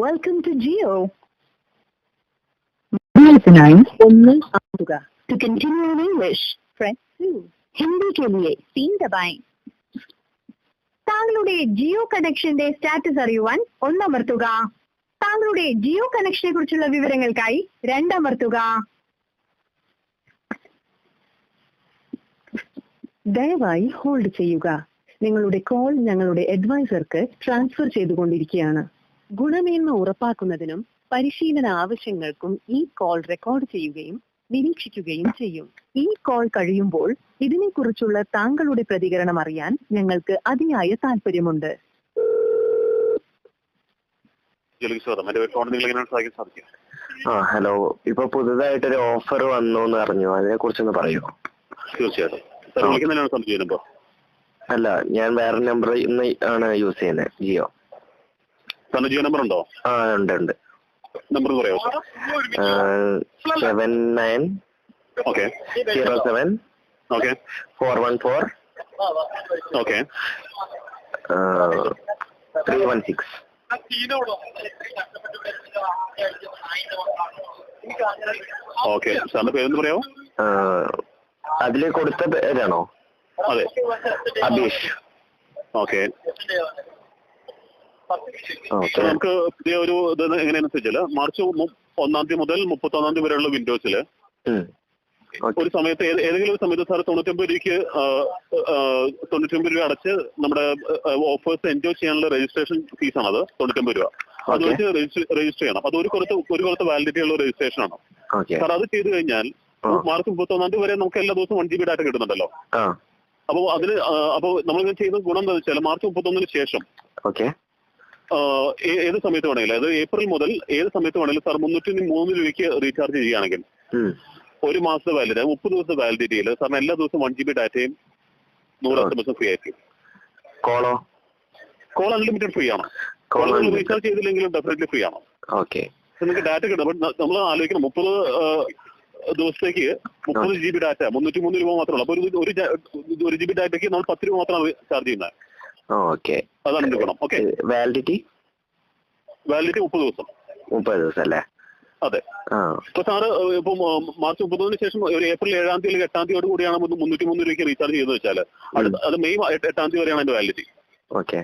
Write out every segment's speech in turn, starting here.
Welcome to Jio ഒന്ന് ആവുക. To continue in English friends Hindi K ലിയെ സീൻ ദബായ് താങ്കളുടെ ജിയോ കണക്ഷന്റെ സ്റ്റാറ്റസ് അറിയുവാൻ ഒന്നമർത്തുക. താങ്കളുടെ ജിയോ കണക്ഷനെ കുറിച്ചുള്ള വിവരങ്ങൾക്കായി രണ്ടമർത്തുക. ദയവായി ഹോൾഡ് ചെയ്യുക. നിങ്ങളുടെ കോൾ ഞങ്ങളുടെ അഡ്വൈസർക്ക് ട്രാൻസ്ഫർ ചെയ്തുകൊണ്ടിരിക്കുകയാണ്. ഗുണമേന്മ ഉറപ്പാക്കുന്നതിനും പരിശീലന ആവശ്യങ്ങൾക്കും ഈ കോൾ റെക്കോർഡ് ചെയ്യുകയും നിരീക്ഷിക്കുകയും ചെയ്യും. ഈ കോൾ കഴിയുമ്പോൾ ഇതിനെക്കുറിച്ചുള്ള താങ്കളുടെ പ്രതികരണം അറിയാൻ ഞങ്ങൾക്ക് അതിയായ താല്പര്യമുണ്ട് ആ ഹലോ. ഇപ്പൊ പുതുതായിട്ട് ഒരു ഓഫർ വന്നു എന്ന് അറിഞ്ഞു അതിനെ കുറിച്ചൊന്ന് പറയൂ തീർച്ചയായിട്ടും അല്ല ഞാൻ വേറെ നമ്പർ ഇന്ന് ആണ് യൂസ് ചെയ്യുന്നത് ജിയോ. സാറിന് ജിയോ നമ്പർ ഉണ്ടോ? ആ ഉണ്ട് ഉണ്ട്. നമ്പർ പറയാമോ seven nine okay zero seven okay four one four okay three one six okay സാറിന്റെ പേരെന്ന് പറയാമോ അതിൽ കൊടുത്ത പേരാണോ അതെ. അബീഷ്. ഓക്കെ നമുക്ക് പുതിയ ഒരു ഇത് എങ്ങനെയാണെന്ന് വെച്ചാൽ മാർച്ച് ഒന്നാം തീയതി മുതൽ മുപ്പത്തി ഒന്നാം തീയതി വരെയുള്ള വിൻഡോസിൽ ഒരു സമയത്ത് ഏതെങ്കിലും ഒരു സമയത്ത് സാർ തൊണ്ണൂറ്റൊമ്പത് രൂപയ്ക്ക് തൊണ്ണൂറ്റൊമ്പത് രൂപ അടച്ച് നമ്മുടെ ഓഫേഴ്സ് എൻജോയ് ചെയ്യാനുള്ള രജിസ്ട്രേഷൻ ഫീസ് ആണ് അത് തൊണ്ണൂറ്റൊമ്പത് രൂപ. അത്. വെച്ച് രജിസ്റ്റർ ചെയ്യണം. അത് ഒരു കുറച്ച് ഒരു കുറച്ച് വാലിഡിറ്റി ഉള്ള രജിസ്ട്രേഷൻ ആണ്. സാർ അത് ചെയ്തു കഴിഞ്ഞാൽ മാർച്ച് മാർച്ച് മുപ്പത്തൊന്നാം തീയതി വരെ നമുക്ക് എല്ലാ ദിവസവും വൺ ജി ബി ഡാറ്റ കിട്ടുന്നുണ്ടല്ലോ. അപ്പോൾ അതിന് അപ്പോൾ നമ്മൾ ചെയ്യുന്ന ഗുണം എന്താ വെച്ചാൽ മാർച്ച് മുപ്പത്തൊന്നിന് ശേഷം ഏത് സമയത്ത് വേണമെങ്കിലും അതായത് ഏപ്രിൽ മുതൽ ഏത് സമയത്ത് വേണമെങ്കിലും സാർ മുന്നൂറ്റി മൂന്ന് രൂപയ്ക്ക് റീചാർജ് ചെയ്യുകയാണെങ്കിൽ ഒരു മാസത്തെ വാലിഡിറ്റി മുപ്പത് ദിവസത്തെ വാലിഡിറ്റിയിൽ സാറിന് എല്ലാ ദിവസവും വൺ ജി ബി ഡാറ്റയും നൂറ് എസ് എം എസും ഫ്രീ ആയിരിക്കും. കോളോ? കോൾ അൺലിമിറ്റഡ് ഫ്രീ ആണ്. കോൾ റീചാർജ് ചെയ്തില്ലെങ്കിലും ഡെഫിനറ്റ്ലി ഫ്രീ ആണ്. ഓക്കെ. നിങ്ങൾക്ക് ഡാറ്റ കിട്ടും. ബട്ട് നമ്മൾ ആലോചിക്കണം. മുപ്പത് ദിവസത്തേക്ക് മുപ്പത് ജി ബി ഡാറ്റ മുന്നൂറ്റി മൂന്ന് രൂപ മാത്രമേ ഉള്ളൂ. അപ്പൊ ഒരു ഒരു ഒരു ജി ബി ഡാറ്റയ്ക്ക് നമ്മൾ പത്ത് രൂപ മാത്രമാണ് ചാർജ് ചെയ്യുന്നത്. ഓക്കെ. അതാണ് എന്റെ ഗുണം ഓക്കെ. വാലിഡിറ്റി വാലിഡിറ്റി മുപ്പത് ദിവസം. മുപ്പത് ദിവസം അല്ലേ അതെ ഇപ്പൊ സാറ് ഇപ്പൊ മാർച്ച് മുപ്പത്തൊന്നിന് ശേഷം ഒരു ഏപ്രിൽ ഏഴാം തീയതി എട്ടാം തീയതിയോട് കൂടിയാണ് മുന്നൂറ്റി മൂന്ന് രൂപയ്ക്ക് റീചാർജ് ചെയ്തെന്ന് വെച്ചാൽ അത് മെയ് എട്ട്- തീയതി വരെയാണ് അതിന്റെ വാലിഡിറ്റി ഓക്കെ.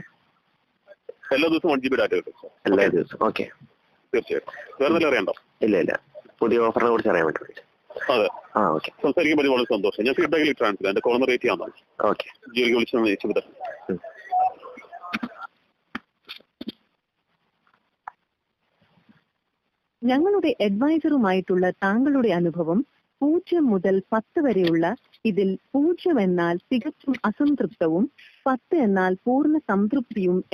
എല്ലാ ദിവസവും വൺ ജി ബി ഡാറ്റ കിട്ടും. എല്ലാ ദിവസവും. ഓക്കെ. തീർച്ചയായിട്ടും. വേറെ നല്ല അറിയണ്ടോ ഇല്ല ഇല്ല. പുതിയ ഓഫറിനെ കുറിച്ച് അറിയാൻ വേണ്ടി അതെ. ആ ഓക്കെ. സംസാരിക്കാൻ പറ്റി വളരെ സന്തോഷം. ഞാൻ ഫീഡ്ബാക്കിൽ ട്രാൻസ്ഫർ എന്റെ കോളർ റേറ്റ് ചെയ്യാൻ ഓക്കെ. ജോലിക്ക് വിളിച്ചു ചോദിച്ചത് ഞങ്ങളുടെ അഡ്വൈസറുമായിട്ടുള്ള താങ്കളുടെ അനുഭവം പൂജ്യം മുതൽ പത്ത് വരെയുള്ള ഇതിൽ പൂജ്യം എന്നാൽ തികച്ചും അസംതൃപ്തവും പത്ത് എന്നാൽ പൂർണ സംതൃപ്തിയും